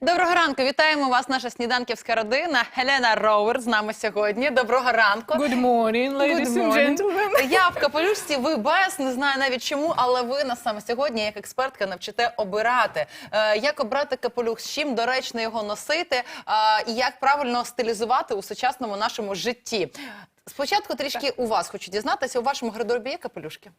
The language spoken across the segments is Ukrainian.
Доброго ранку, вітаємо вас, наша сніданківська родина. Хелена Роувер з нами сьогодні. Доброго ранку. Good morning, ladies and gentlemen. Я в капелюшці, ви без, не знаю навіть чому, але ви нас саме сьогодні, як експертка, навчите обирати. Е, як обрати капелюх, з чим доречно його носити, е, і як правильно стилізувати у сучасному нашому житті. Спочатку трішки у вас хочу дізнатися, у вашому гардеробі є капелюшки?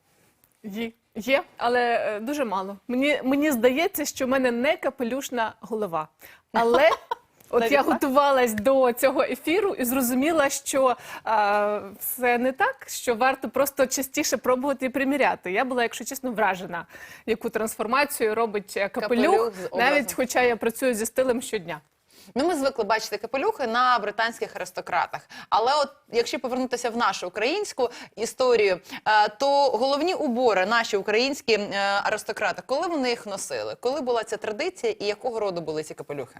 Є, є, але е, дуже мало. Мені, мені здається, що в мене не капелюшна голова. Але от я готувалась до цього ефіру і зрозуміла, що а, все не так, що варто просто частіше пробувати і приміряти. Я була, якщо чесно, вражена, яку трансформацію робить е, капелюх, Капелюх з образом. навіть хоча я працюю зі стилем щодня. Ну, ми звикли бачити капелюхи на британських аристократах. Але от якщо повернутися в нашу українську історію, е, то головні убори наші українські е, аристократи, коли вони їх носили? Коли була ця традиція і якого роду були ці капелюхи?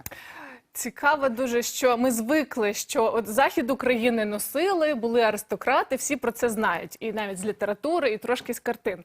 Цікаво дуже, що ми звикли, що от захід України носили, були аристократи, всі про це знають, і навіть з літератури, і трошки з картин.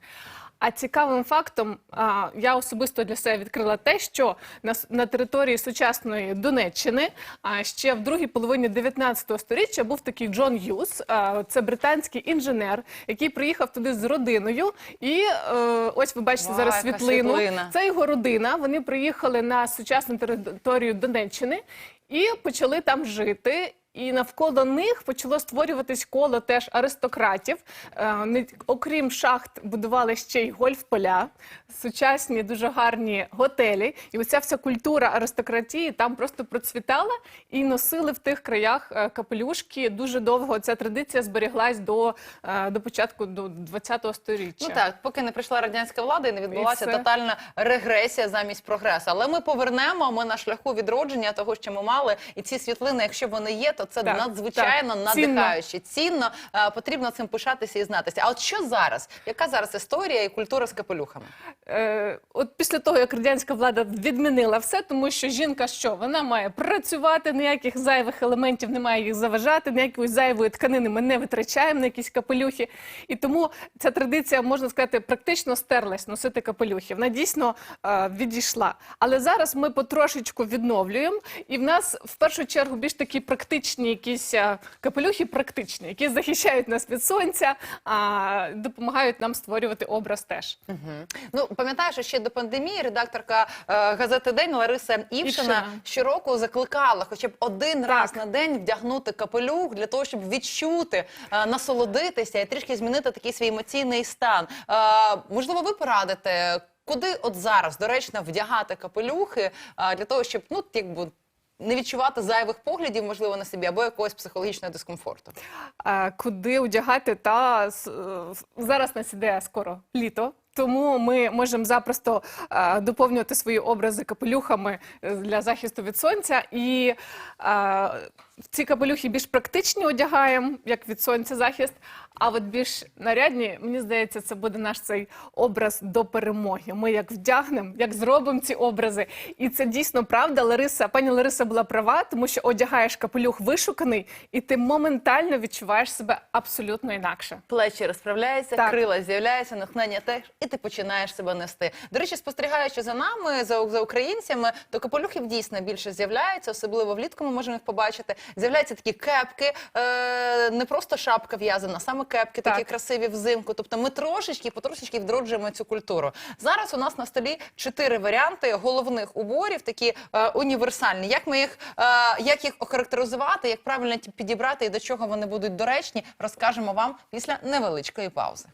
А цікавим фактом а, я особисто для себе відкрила те, що на, на території сучасної Донеччини а, ще в другій половині 19 століття був такий Джон Юс. А, це британський інженер, який приїхав туди з родиною. І е, ось ви бачите Вау, зараз світлину. світлина. Це його родина. Вони приїхали на сучасну територію Донеччини і почали там жити. І навколо них почало створюватись коло теж аристократів. Е, не- окрім шахт, будували ще й гольф-поля, сучасні, дуже гарні готелі. І оця вся культура аристократії там просто процвітала і носили в тих краях е, капелюшки. Дуже довго ця традиція зберіглась до, е, до початку до 20-го сторіччя. Ну так, поки не прийшла радянська влада і не відбулася І все. тотальна регресія замість прогресу. Але ми повернемо. Ми на шляху відродження того, що ми мали, і ці світлини, якщо вони є, то це Так, надзвичайно так. Надихаюче. Цінно е, потрібно цим пишатися і знатися. А от що зараз? Яка зараз історія і культура з капелюхами? Е, от після того, як радянська влада відмінила все, тому що жінка що вона має працювати, ніяких зайвих елементів немає їх заважати, ніякої зайвої тканини ми не витрачаємо на якісь капелюхи. І тому ця традиція, можна сказати, практично стерлась носити капелюхи. Вона дійсно е, відійшла. Але зараз ми потрошечку відновлюємо, і в нас в першу чергу більш такі практичні якісь е, капелюхи, практичні, які захищають нас від сонця, а допомагають нам створювати образ теж. Ну пам'ятаю, що ще до пандемії редакторка е, газети День Лариса Івшина Івшина. щороку закликала хоча б один Так. раз на день вдягнути капелюх для того, щоб відчути, е, насолодитися і трішки змінити такий свій емоційний стан. Е, можливо, ви порадите, куди от зараз доречно вдягати капелюхи е, для того, щоб ну якби. Не відчувати зайвих поглядів, можливо, на собі або якогось психологічного дискомфорту. а, куди одягати. Та зараз нас іде скоро літо. Тому ми можемо запросто а, доповнювати свої образи капелюхами е, для захисту від сонця. І е, ці капелюхи більш практичні одягаємо, як від сонця захист. А от більш нарядні, мені здається, це буде наш цей образ до перемоги. Ми як вдягнемо, як зробимо ці образи. І це дійсно правда. Лариса, пані Лариса була права, тому що одягаєш капелюх вишуканий, і ти моментально відчуваєш себе абсолютно інакше. Плечі розправляються, Так. крила з'являються, натхнення теж, і ти починаєш себе нести. До речі, спостерігаючи за нами, за, за українцями, то капелюхів дійсно більше з'являється, особливо влітку ми можемо їх побачити. З'являються такі кепки, е, не просто шапка в'язана, саме кепки, такі Так. красиві взимку. Тобто ми трошечки, потрошечки відроджуємо цю культуру. Зараз у нас на столі чотири варіанти головних уборів, такі е, універсальні. Як ми їх, е, як їх охарактеризувати, як правильно ті- підібрати і до чого вони будуть доречні, розкажемо вам після невеличкої паузи.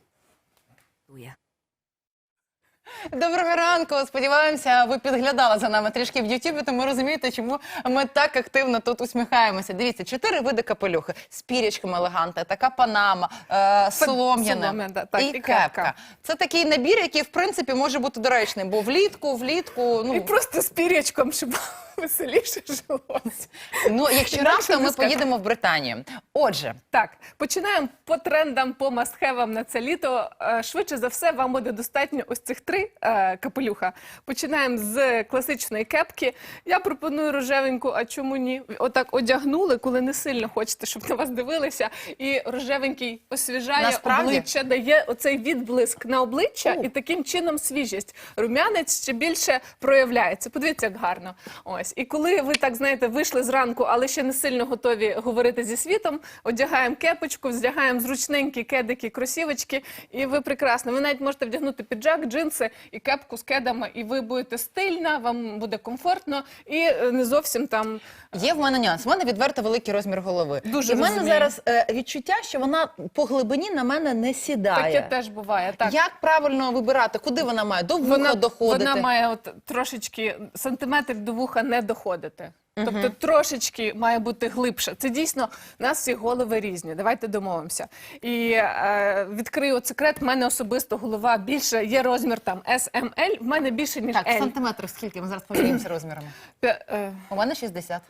Доброго ранку. Сподіваємося, ви підглядали за нами трішки в Ютубі, тому розумієте, чому ми так активно тут усміхаємося. Дивіться, чотири види капелюхи з пірічками елегантна, така панама, е, солом'яна солом'я, да, так, і, і кепка. кепка. Це такий набір, який в принципі може бути доречним, бо влітку, влітку, ну І просто з пірячком, щоб веселіше жилося. Ну, якщо Інакше раптом не ми поїдемо в Британію. Отже, Так, починаємо по трендам, по мастхевам на це літо. Е, Швидше за все, вам буде достатньо ось цих три е, капелюха. Починаємо з класичної кепки. Я пропоную рожевеньку, а чому ні? Отак одягнули, коли не сильно хочете, щоб на вас дивилися. І рожевенький освіжає Насправді? обличчя, дає оцей відблиск на обличчя і таким чином свіжість. Рум'янець ще більше проявляється. Подивіться, як гарно. Ось. І коли ви так знаєте, вийшли зранку, але ще не сильно готові говорити зі світом, одягаємо кепочку, вдягаємо зручненькі кедики, кросівочки, і ви прекрасно. Ви навіть можете вдягнути піджак, джинси і кепку з кедами, і ви будете стильна, вам буде комфортно і е, не зовсім там є в мене нюанс. У мене відверто великий розмір голови. Дуже І в мене зараз е, відчуття, що вона по глибині на мене не сідає. таке теж буває. Так. Як правильно вибирати? Куди вона має? До вуха вона, доходити? вона має от трошечки сантиметр до вуха не доходити. Тобто трошечки має бути глибше. Це дійсно у нас всі голови різні. Давайте домовимося. І е, відкрию от секрет. В мене особисто голова більше є розмір там SML, в мене більше ніж Так, L. сантиметрів скільки? Ми зараз поміряємося розмірами. Пе- е, У мене 60.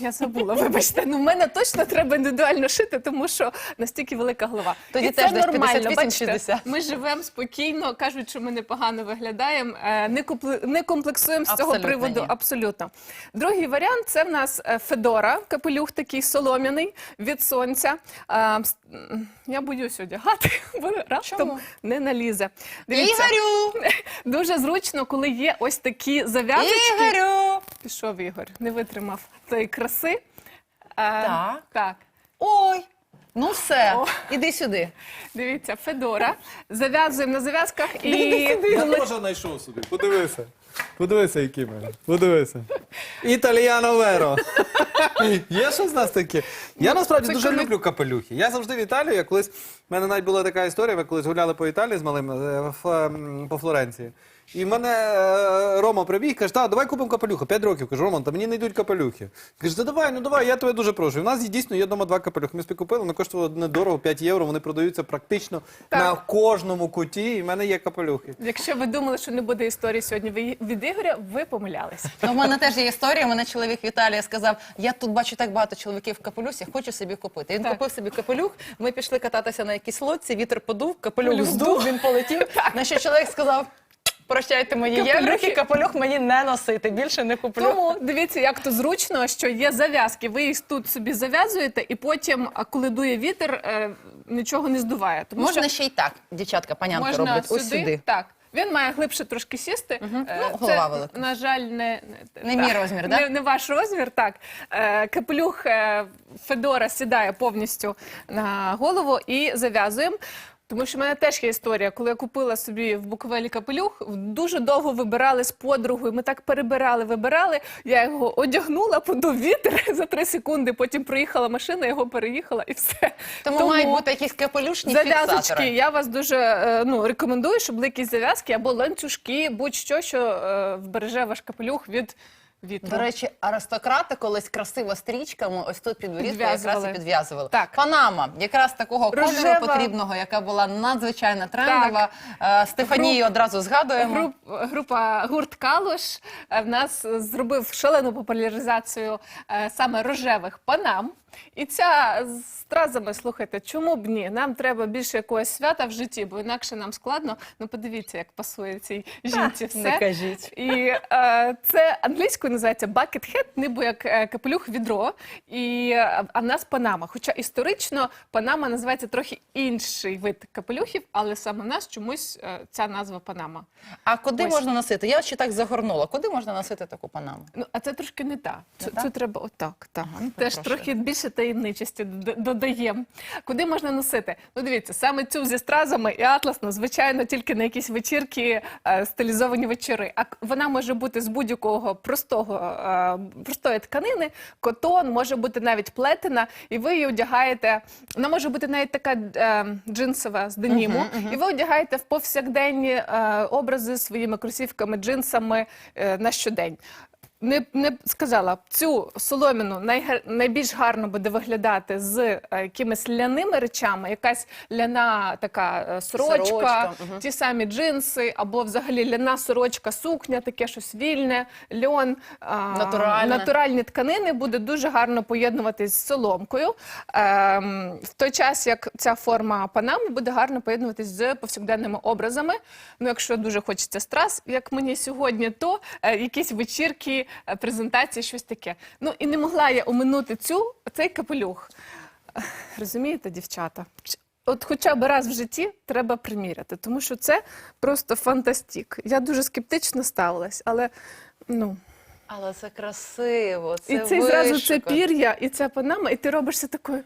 Я забула, вибачте. Ну в мене точно треба індивідуально шити, тому що настільки велика голова. Тоді І теж десь 58-60. Бачите, ми живемо спокійно, кажуть, що ми непогано виглядаємо. е, Не компле- не комплексуємо з цього Абсолютно приводу. ні. Абсолютно. Другий варіант це в нас е, Федора, капелюх такий солом'яний від сонця. Е, с- м, Я боюсь одягати, бо раптом Чому? не налізе. Ігорю! дуже зручно, коли є ось такі зав'язочки. Ігорю! Пішов Ігор, не витримав тої краси. Е, Так. так. Ой! Ну все, О. іди сюди. Дивіться, Федора. Зав'язуємо на зав'язках і Я теж знайшов собі. Подивися. Подивися, які в мене. Подивися. Італіано веро. Є щось з нас таке? Я насправді Це дуже коли- люблю капелюхи. Я завжди в Італії. Я колись в мене навіть була така історія. Ми колись гуляли по Італії з малим е, ем, по Флоренції. І в мене е, Рома прибіг, каже, так, давай купимо капелюха. П'ять років. Кажу, Роман, та мені не йдуть капелюхи. Каже, та давай, ну давай, я тебе дуже прошу. І в нас дійсно є вдома два капелюхи. Ми собі купили, вони коштували недорого, 5 євро. Вони продаються практично Так. на кожному куті. І в мене є капелюхи. якщо ви думали, що не буде історії сьогодні ви- від Ігоря, ви помилялися. Ну, в мене теж є історія. У мене чоловік Віталія сказав: я тут бачу так багато чоловіків в капелюсі, хочу собі купити. Він Так. купив собі капелюх. Ми пішли кататися на якійсь лодці, вітер подув, капелюх Капелюх здув, він полетів. На що чоловік сказав: прощайте мої Капелюхи. єврики, капелюх мені не носити. Більше не куплю. Тому дивіться, як то зручно, що є зав'язки. Ви їх тут собі зав'язуєте, і потім, коли дує вітер, е, нічого не здуває. Тому Можна що ще й так, дівчатка, панянки можна сюди, Ось сюди. Так. Він має глибше трошки сісти. Е, Ну, голова велика. На жаль, не, Не мій розмір, да? не, не ваш розмір. Так Е, капелюх е, Федора сідає повністю на голову і зав'язуємо. Тому що в мене теж є історія, коли я купила собі в Буковелі капелюх, дуже довго вибирали з подругою. Ми так перебирали, вибирали. Я його одягнула, подув вітер за три секунди. Потім приїхала машина, його переїхала і все. Тому, мають бути якісь капелюшні Зав'язочки, фіксатори. я вас дуже е, ну, рекомендую, щоб були якісь зав'язки або ланцюжки, будь-що, що е, вбереже ваш капелюх від вітру. До речі, аристократи колись красиво стрічками ось тут під воріткою якраз і підв'язували. Так. Панама, якраз такого Рожева. кольору потрібного, яка була надзвичайно трендова. Е, Стефанію одразу згадуємо. Груп, група гурт Калуш е, в нас зробив шалену популяризацію е, саме рожевих панам. І ця з стразами, слухайте, чому б ні? Нам треба більше якогось свята в житті, бо інакше нам складно. Ну подивіться, як пасує цій жінці все. не кажіть. І е, це англійською називається bucket hat, ніби як е, капелюх відро. І, е, а в нас Панама. Хоча історично Панама називається трохи інший вид капелюхів, але саме в нас чомусь е, ця назва Панама. А куди Ось. можна носити? Я ще так загорнула. Куди можна носити таку панаму? Ну, а це трошки не та. Це, та? треба отак. Так. Ага, ну, Теж перепрошую. трохи більше таємничості д- додаємо. Куди можна носити? Ну, дивіться, саме цю зі стразами і атласну, звичайно, тільки на якісь вечірки, е, стилізовані вечори. А вона може бути з будь-якого простого, е, простої тканини, котон, може бути навіть плетена, і ви її одягаєте. Вона може бути навіть така е, джинсова з деніму, і ви одягаєте в повсякденні е, образи своїми кросівками, джинсами е, на щодень. Не, не сказала, цю соломіну найгар- найбільш гарно буде виглядати з е, якимись ляними речами, якась ляна така е, сорочка, Сорочка, мгм. ті самі джинси, або взагалі ляна сорочка, сукня, таке щось вільне, льон, а, натуральні тканини буде дуже гарно поєднуватись з соломкою. Ем, в той час, як ця форма панами буде гарно поєднуватись з повсякденними образами. Ну, якщо дуже хочеться страс, як мені сьогодні, то е, якісь вечірки, е, презентації, щось таке. Ну і не могла я оминути цю цей капелюх. Розумієте, дівчата? От хоча б раз в житті треба приміряти, тому що це просто фантастік. Я дуже скептично ставилась, але ну. Але це красиво, це І це зразу це пір'я, і ця панама, і ти робишся такою.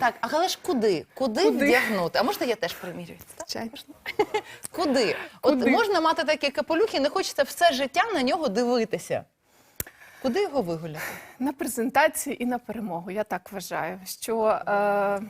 Так, а але ж куди? Куди, вдягнути? А можна я теж примірюю? Так? звичайно. Куди? От Куди? можна мати такі капелюхи, не хочеться все життя на нього дивитися. Куди його вигуляти? На презентації і на перемогу. Я так вважаю, що е,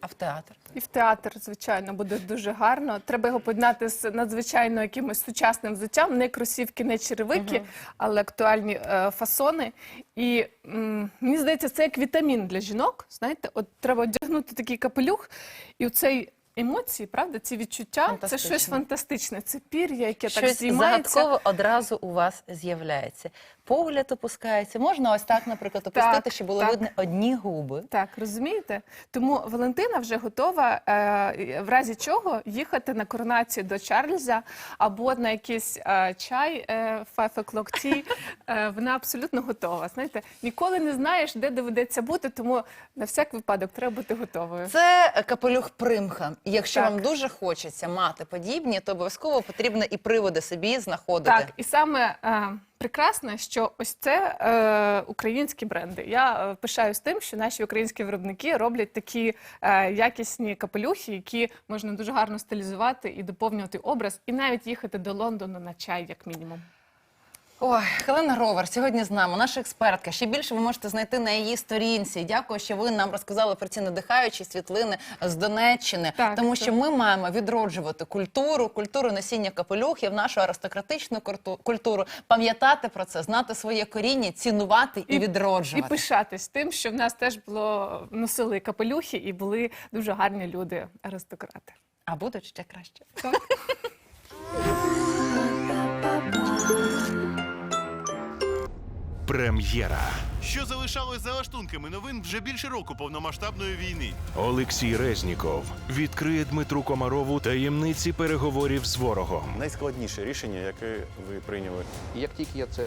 А в театр? і в театр, звичайно, буде дуже гарно. Треба його поєднати з надзвичайно якимось сучасним взуттям, не кросівки, не черевики, але актуальні е, фасони. І м, мені здається, це як вітамін для жінок. Знаєте, от треба одягнути такий капелюх, і оцей. Емоції, правда, ці відчуття це щось фантастичне. Це пір'я, яке так Щось здіймається. загадкове одразу у вас з'являється. Погляд опускається. Можна ось так, наприклад, опустити, Так, щоб було так. видно одні губи. Так, розумієте? Тому Валентина вже готова, е, в разі чого їхати на коронацію до Чарльза або на якийсь е, чай е, five. Е, вона абсолютно готова. Знаєте, ніколи не знаєш, де доведеться бути, тому на всяк випадок треба бути готовою. Це капелюх примха. Якщо Так. вам дуже хочеться мати подібні, то обов'язково потрібно і приводи собі знаходити. Так, і саме е, прекрасне, що ось це е, українські бренди. Я е, пишаюсь тим, що наші українські виробники роблять такі е, якісні капелюхи, які можна дуже гарно стилізувати і доповнювати образ, і навіть їхати до Лондону на чай, як мінімум. Ой, Хелена Ровер сьогодні з нами, наша експертка. Ще більше ви можете знайти на її сторінці. Дякую, що ви нам розказали про ці надихаючі світлини з Донеччини. Так, тому що ми маємо відроджувати культуру, культуру носіння капелюхів, нашу аристократичну культуру, пам'ятати про це, знати своє коріння, цінувати і, І відроджувати. пишатись тим, що в нас теж було носили капелюхи і були дуже гарні люди, аристократи. А будуть ще краще. Прем'єра. Що залишалось за лаштунками новин вже більше року повномасштабної війни. Олексій Резніков відкриє Дмитру Комарову таємниці переговорів з ворогом. Найскладніше рішення, яке ви прийняли. І як тільки я це